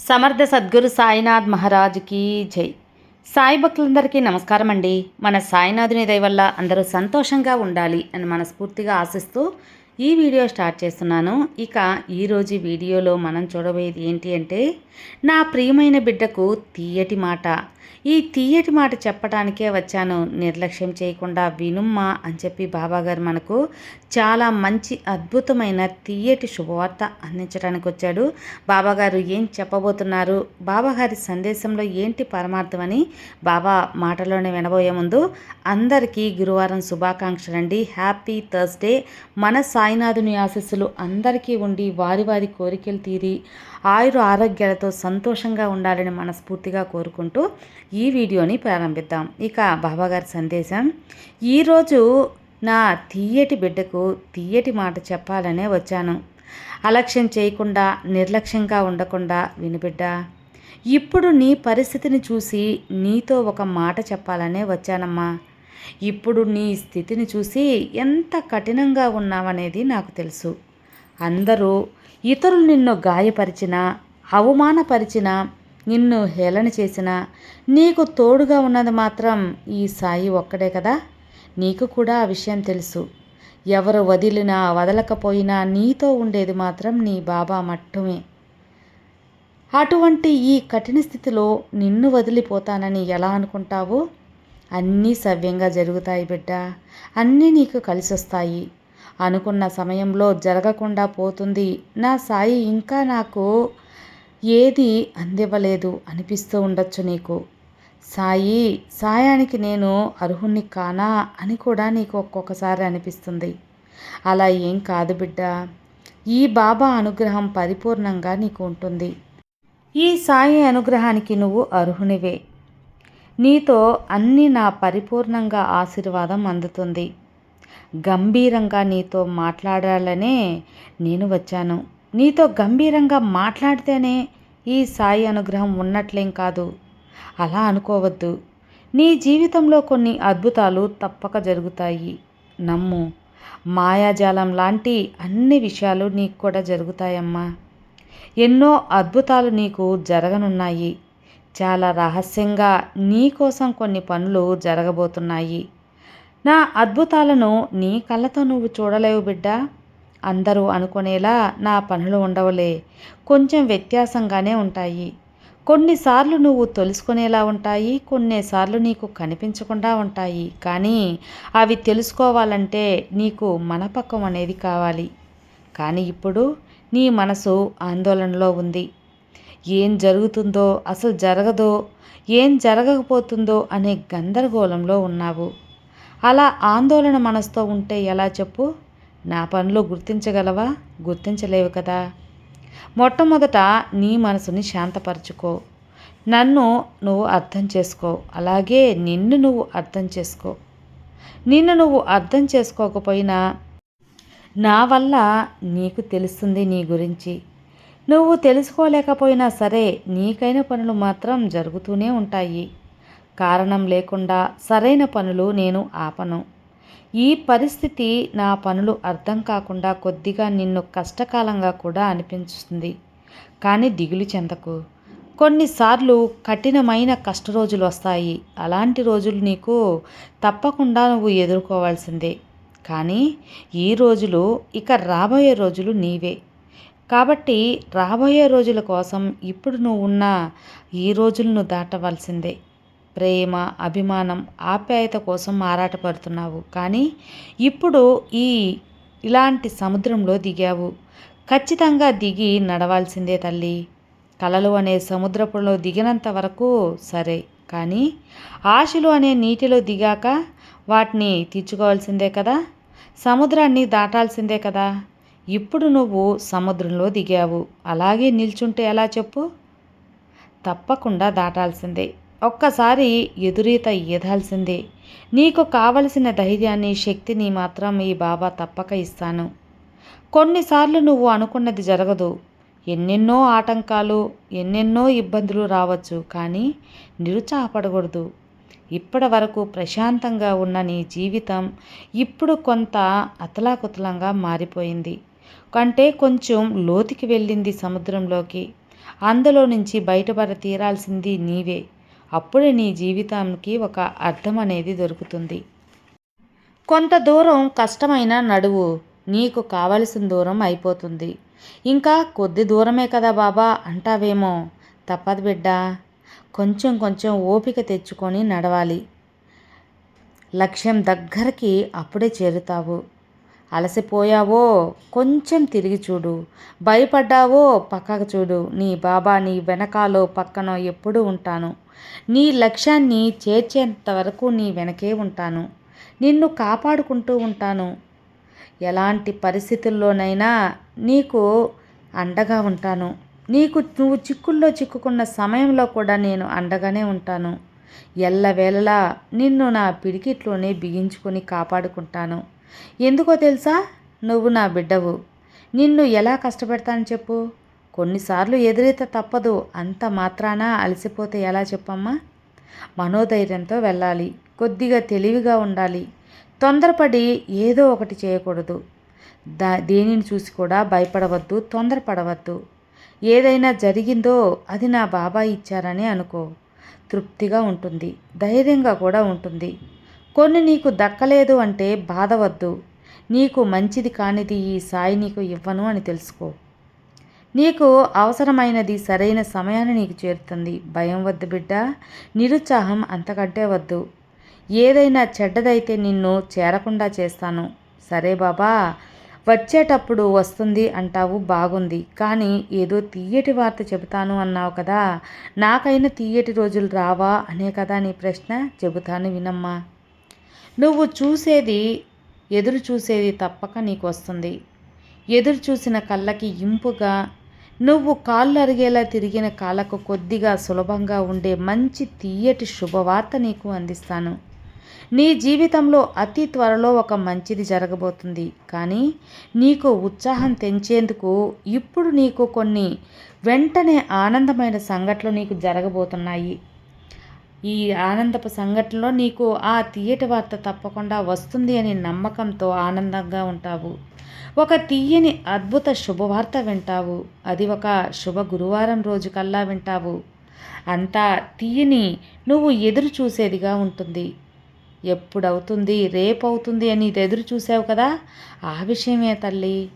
సమర్థ సద్గురు సాయినాథ్ మహారాజుకి జై. సాయి భక్తులందరికీ నమస్కారం అండి మన సాయినాథుని దయ వల్ల అందరూ సంతోషంగా ఉండాలి అని మనస్ఫూర్తిగా ఆశిస్తూ ఈ వీడియో స్టార్ట్ చేస్తున్నాను. ఇక ఈరోజు వీడియోలో మనం చూడబోయేది ఏంటి అంటే నా ప్రియమైన బిడ్డకు తీయటి మాట. ఈ తీయటి మాట చెప్పడానికే వచ్చాను. నిర్లక్ష్యం చేయకుండా వినుమ్మా అని చెప్పి బాబాగారు మనకు చాలా మంచి అద్భుతమైన తీయటి శుభవార్త అందించడానికి వచ్చాడు. బాబాగారు ఏం చెప్పబోతున్నారు? బాబాగారి సందేశంలో ఏంటి పరమార్థం అని బాబా మాటలోనే వినబోయే ముందు అందరికీ గురువారం శుభాకాంక్షలండి. Happy Thursday. మన సాయినాథుని ఆశస్సులు అందరికీ ఉండి వారి వారి కోరికలు తీరి ఆయుర ఆరోగ్యాలతో సంతోషంగా ఉండాలని మనస్ఫూర్తిగా కోరుకుంటూ ఈ వీడియోని ప్రారంభిద్దాం. ఇక బాబాగారి సందేశం ఈరోజు నా తీయటి బిడ్డకు తీయటి మాట చెప్పాలనే వచ్చాను. అలక్ష్యం చేయకుండా నిర్లక్ష్యంగా ఉండకుండా వినిబిడ్డ ఇప్పుడు నీ పరిస్థితిని చూసి నీతో ఒక మాట చెప్పాలనే వచ్చానమ్మా. ఇప్పుడు నీ స్థితిని చూసి ఎంత కఠినంగా ఉన్నావనేది నాకు తెలుసు. అందరూ ఇతరులు నిన్ను గాయపరిచినా అవమానపరిచినా నిన్ను హేళన చేసినా నీకు తోడుగా ఉన్నది మాత్రం ఈ సాయి ఒక్కడే కదా? నీకు కూడా ఆ విషయం తెలుసు. ఎవరు వదిలినా వదలకపోయినా నీతో ఉండేది మాత్రం నీ బాబా మట్టుమే. అటువంటి ఈ కఠిన స్థితిలో నిన్ను వదిలిపోతానని ఎలా అనుకుంటావు? అన్నీ సవ్యంగా జరుగుతాయి బిడ్డ. అన్నీ నీకు కలిసొస్తాయి. అనుకున్న సమయంలో జరగకుండా పోతుంది. నా సాయి ఇంకా నాకు ఏది అందివ్వలేదు అనిపిస్తూ ఉండొచ్చు నీకు. సాయి సాయానికి నేను అర్హుణ్ణి కానా అని కూడా నీకు ఒక్కొక్కసారి అనిపిస్తుంది. అలా ఏం కాదు బిడ్డ. ఈ బాబా అనుగ్రహం పరిపూర్ణంగా నీకు ఉంటుంది. ఈ సాయి అనుగ్రహానికి నువ్వు అర్హునివే. నీతో అన్ని నా పరిపూర్ణంగా ఆశీర్వాదం అందుతుంది. గంభీరంగా నీతో మాట్లాడాలనే నేను వచ్చాను. నీతో గంభీరంగా మాట్లాడితేనే ఈ సాయి అనుగ్రహం ఉన్నట్లేం కాదు. అలా అనుకోవద్దు. నీ జీవితంలో కొన్ని అద్భుతాలు తప్పక జరుగుతాయి. నమ్ము మాయాజాలం లాంటి అన్ని విషయాలు నీకు కూడా జరుగుతాయమ్మా. ఎన్నో అద్భుతాలు నీకు జరగనున్నాయి. చాలా రహస్యంగా నీ కోసం కొన్ని పనులు జరగబోతున్నాయి. నా అద్భుతాలను నీ కళ్ళతో నువ్వు చూడలేవు బిడ్డ. అందరూ అనుకునేలా నా పనులు ఉండవులే. కొంచెం వ్యత్యాసంగానే ఉంటాయి. కొన్నిసార్లు నువ్వు తెలుసుకునేలా ఉంటాయి కొన్నిసార్లు నీకు కనిపించకుండా ఉంటాయి. కానీ అవి తెలుసుకోవాలంటే నీకు మనపక్కం అనేది కావాలి. కానీ ఇప్పుడు నీ మనసు ఆందోళనలో ఉంది. ఏం జరుగుతుందో అసలు జరగదో ఏం జరగకపోతుందో అనే గందరగోళంలో ఉన్నావు. అలా ఆందోళన మనసుతో ఉంటే ఎలా చెప్పు? నా పనులు గుర్తించగలవా? గుర్తించలేవు కదా. మొట్టమొదట నీ మనసుని శాంతపరచుకో. నన్ను నువ్వు అర్థం చేసుకో. అలాగే నిన్ను నువ్వు అర్థం చేసుకో. నిన్ను నువ్వు అర్థం చేసుకోకపోయినా నా వల్ల నీకు తెలుస్తుంది నీ గురించి. నువ్వు తెలుసుకోలేకపోయినా సరే నీకైన పనులు మాత్రం జరుగుతూనే ఉంటాయి. కారణం లేకుండా సరైన పనులు నేను ఆపను. ఈ పరిస్థితి నా పనులు అర్థం కాకుండా కొద్దిగా నిన్ను కష్టకాలంగా కూడా అనిపిస్తుంది కానీ దిగులు చెందకు. కొన్నిసార్లు కఠినమైన కష్ట రోజులు వస్తాయి. అలాంటి రోజులు నీకు తప్పకుండా నువ్వు ఎదుర్కోవాల్సిందే. కానీ ఈ రోజులు ఇక రాబోయే రోజులు నీవే. కాబట్టి రాబోయే రోజుల కోసం ఇప్పుడు నువ్వు ఉన్న ఈ రోజులను దాటవలసిందే. ప్రేమ అభిమానం ఆప్యాయత కోసం ఆరాటపడుతున్నావు. కానీ ఇప్పుడు ఈ ఇలాంటి సముద్రంలో దిగావు. ఖచ్చితంగా దిగి నడవాల్సిందే తల్లి. కలలు అనే సముద్రపులో దిగినంత వరకు సరే. కానీ ఆశలు అనే నీటిలో దిగాక వాటిని తీర్చుకోవాల్సిందే కదా? సముద్రాన్ని దాటాల్సిందే కదా? ఇప్పుడు నువ్వు సముద్రంలో దిగావు. అలాగే నిల్చుంటే ఎలా చెప్పు? తప్పకుండా దాటాల్సిందే. ఒక్కసారి ఎదురీత ఈదాల్సిందే నీకు కావలసిన ధైర్యాన్ని శక్తిని మాత్రం ఈ బాబా తప్పక ఇస్తాను. కొన్నిసార్లు నువ్వు అనుకున్నది జరగదు. ఎన్నెన్నో ఆటంకాలు ఎన్నెన్నో ఇబ్బందులు రావచ్చు కానీ నిరుత్సాహపడకూడదు. ఇప్పటి వరకు ప్రశాంతంగా ఉన్న నీ జీవితం ఇప్పుడు కొంత అతలాకుతలంగా మారిపోయింది. కంటే కొంచెం లోతుకి వెళ్ళింది సముద్రంలోకి. అందులో నుంచి బయటపడ తీరాల్సింది నీవే. అప్పుడే నీ జీవితానికి ఒక అర్థం అనేది దొరుకుతుంది. కొంత దూరం కష్టమైన నడువు నీకు కావలసిన దూరం అయిపోతుంది. ఇంకా కొద్ది దూరమే కదా బాబా అంటావేమో. తప్పదు బిడ్డ. కొంచెం కొంచెం ఓపిక తెచ్చుకొని నడవాలి. లక్ష్యం దగ్గరికి అప్పుడే చేరుతావు. అలసిపోయావో కొంచెం తిరిగి చూడు. భయపడ్డావో పక్కకు చూడు. నీ బాబా నీ వెనకాలో పక్కన ఎప్పుడూ ఉంటాను. నీ లక్ష్యాన్ని చేర్చేంత వరకు నీ వెనకే ఉంటాను. నిన్ను కాపాడుకుంటూ ఉంటాను. ఎలాంటి పరిస్థితుల్లోనైనా నీకు అండగా ఉంటాను. నీకు నువ్వు చిక్కుల్లో చిక్కుకున్న సమయంలో కూడా నేను అండగానే ఉంటాను. ఎల్లవేళలా నిన్ను నా పిడికిట్లోనే బిగించుకొని కాపాడుకుంటాను. ఎందుకో తెలుసా? నువ్వు నా బిడ్డవు. నిన్ను ఎలా కష్టపెడతాను చెప్పు? కొన్నిసార్లు ఎదురైతే తప్పదు. అంత మాత్రాన అలసిపోతే ఎలా చెప్పమ్మా? మనోధైర్యంతో వెళ్ళాలి. కొద్దిగా తెలివిగా ఉండాలి. తొందరపడి ఏదో ఒకటి చేయకూడదు. దా దేనిని చూసి కూడా భయపడవద్దు తొందరపడవద్దు. ఏదైనా జరిగిందో అది నా బాబాయ్ ఇచ్చారని అనుకో. తృప్తిగా ఉంటుంది. ధైర్యంగా కూడా ఉంటుంది. కొన్ని నీకు దక్కలేదు అంటే బాధవద్దు. నీకు మంచిది కానిది ఈ సాయి నీకు ఇవ్వను అని తెలుసుకో. నీకు అవసరమైనది సరైన సమయాన్ని నీకు చేరుతుంది. భయం వద్దు బిడ్డ నిరుత్సాహం అంతకంటే వద్దు. ఏదైనా చెడ్డదైతే నిన్ను చేరకుండా చేస్తాను. సరే బాబా వచ్చేటప్పుడు వస్తుంది అంటావు బాగుంది. కానీ ఏదో తీయటి వార్త చెబుతాను అన్నావు కదా నాకైనా తీయటి రోజులు రావా అనే కదా నీ ప్రశ్న? చెబుతాను వినమ్మా. నువ్వు చూసేది ఎదురు చూసేది తప్పక నీకు వస్తుంది ఎదురు చూసిన కళ్ళకి ఇంపుగా నువ్వు కాళ్ళు అరిగేలా తిరిగిన కాళ్ళకు కొద్దిగా సులభంగా ఉండే మంచి తీయటి శుభవార్త నీకు అందిస్తాను. నీ జీవితంలో అతి త్వరలో ఒక మంచిది జరగబోతుంది. కానీ నీకు ఉత్సాహం తెంచేందుకు ఇప్పుడు నీకు కొన్ని వెంటనే ఆనందమైన సంఘటనలు నీకు జరగబోతున్నాయి. ఈ ఆనందపు సంఘటనలో నీకు ఆ తీయటి వార్త తప్పకుండా వస్తుంది అని నమ్మకంతో ఆనందంగా ఉంటావు. ఒక తీయని అద్భుత శుభవార్త వింటావు. అది ఒక శుభ గురువారం రోజు కల్లా వింటావు. అంతా తీయని నువ్వు ఎదురు చూసేదిగా ఉంటుంది. ఎప్పుడవుతుంది రేపవుతుంది అని ఇది ఎదురు చూసావు కదా? ఆ విషయమే తల్లి.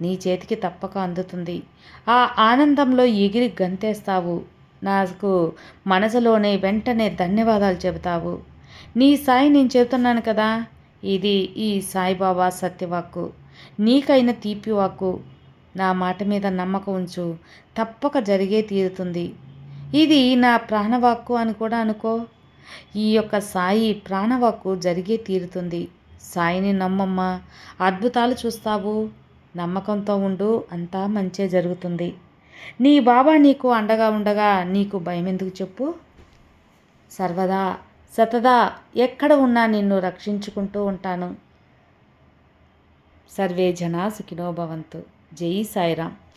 నీ చేతికి తప్పక అందుతుంది. ఆ ఆనందంలో ఎగిరి గంతేస్తావు. నాకు మనసులోనే వెంటనే ధన్యవాదాలు చెబుతావు. నీ సాయి నేను చెబుతున్నాను కదా? ఇది ఈ సాయిబాబా సత్యవాక్కు. నీకైన తీపి వాక్కు. నా మాట మీద నమ్మకం ఉంచు. తప్పక జరిగే తీరుతుంది. ఇది నా ప్రాణవాక్కు అని కూడా అనుకో. ఈ యొక్క సాయి ప్రాణవాక్కు జరిగే తీరుతుంది. సాయిని నమ్మమ్మా. అద్భుతాలు చూస్తావు. నమ్మకంతో ఉండు. అంతా మంచే జరుగుతుంది. నీ బాబా నీకు అండగా ఉండగా నీకు భయం ఎందుకు చెప్పు? సర్వదా సతదా ఎక్కడ ఉన్నా నిన్ను రక్షించుకుంటూ ఉంటాను. సర్వే జనా సుఖినో భవంతు. జై సాయిరామ్.